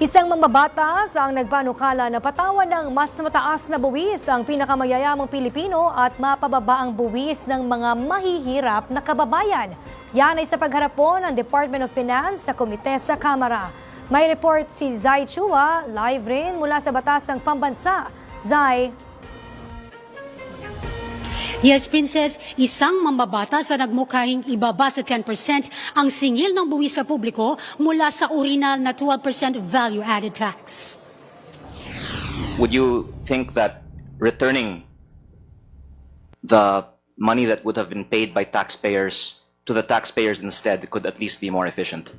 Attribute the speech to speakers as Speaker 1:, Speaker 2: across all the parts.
Speaker 1: Isang mambabatas ang nagpanukala na patawan ng mas mataas na buwis ang pinakamayayamang Pilipino at mapababa ang buwis ng mga mahihirap na kababayan. Yan ay sa pagharap po ng Department of Finance sa komite sa Kamara. May report si Zai Chua, live rin mula sa Batasang Pambansa. Zai,
Speaker 2: Yes, Princess, isang mambabata sa nagmukhahing ibaba sa 10% ang singil ng buwis sa publiko mula sa original na 12% value-added tax.
Speaker 3: would you think that returning the money that would have been paid by taxpayers to the taxpayers instead could at least be more efficient?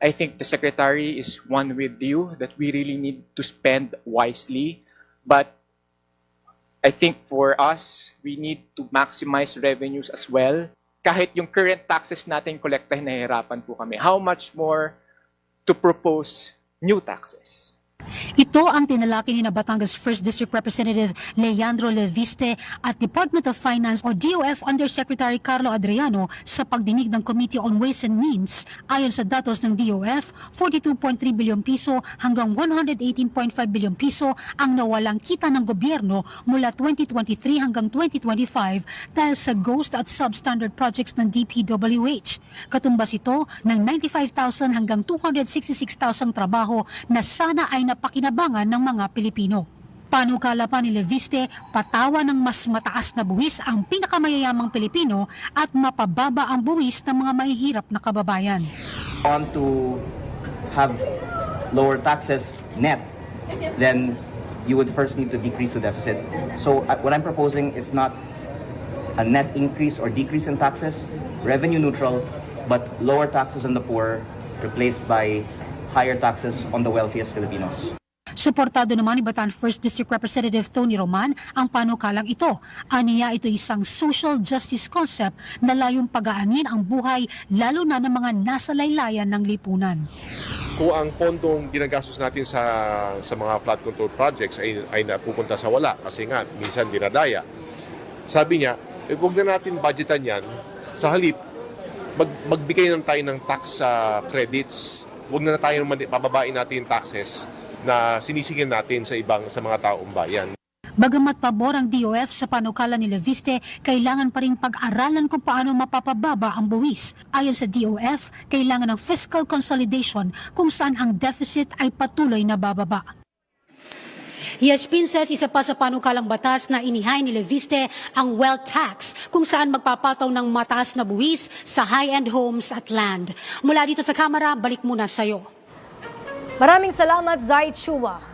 Speaker 4: I think the secretary is one with you that we really need to spend wisely. But I think for us, we need to maximize revenues as well. Kahit yung current taxes natin kolektahin, nahihirapan po kami. How much more to propose new taxes?
Speaker 2: Ito ang tinalaki ni na Batangas 1st District Representative Leandro Leviste at Department of Finance o DOF Undersecretary Carlo Adriano sa pagdinig ng Committee on Ways and Means. Ayon sa datos ng DOF, 42.3 bilyong piso hanggang 118.5 bilyong piso ang nawalang kita ng gobyerno mula 2023 hanggang 2025 dahil sa ghost at substandard projects ng DPWH. Katumbas ito ng 95,000 hanggang 266,000 trabaho na sana ay napakinabangan ng mga Pilipino. Panukala pa ni Leviste, patawa ng mas mataas na buwis ang pinakamayayamang Pilipino at mapababa ang buwis ng mga mahihirap na kababayan.
Speaker 5: want to have lower taxes net, then you would first need to decrease the deficit. So uh, what I'm proposing is not a net increase or decrease in taxes, revenue neutral, but lower taxes on the poor replaced by higher taxes on the wealthiest Filipinos.
Speaker 2: Suportado naman ni Batan 1st District Representative Tony Roman ang panukalang ito. Aniya ito isang social justice concept na layong pag-aanin ang buhay lalo na ng mga nasa laylayan ng lipunan.
Speaker 6: kung ang pondong ginagastos natin sa sa mga flood control projects ay, ay napupunta sa wala kasi nga minsan dinadaya. Sabi niya, eh, huwag na natin budgetan yan. Sa halip, mag, magbigay na tayo ng tax sa credits. Huwag na, na tayo pababain natin yung taxes na sinisingil natin sa ibang sa mga taong bayan.
Speaker 2: Bagamat pabor ang DOF sa panukala ni Leviste, kailangan pa rin pag-aralan kung paano mapapababa ang buwis. Ayon sa DOF, kailangan ng fiscal consolidation kung saan ang deficit ay patuloy na bababa. Yes, Princess, isa pa sa panukalang batas na inihay ni Leviste ang wealth tax kung saan magpapataw ng mataas na buwis sa high-end homes at land. Mula dito sa kamera, balik muna sa'yo.
Speaker 1: maraming salamat Zai Chua.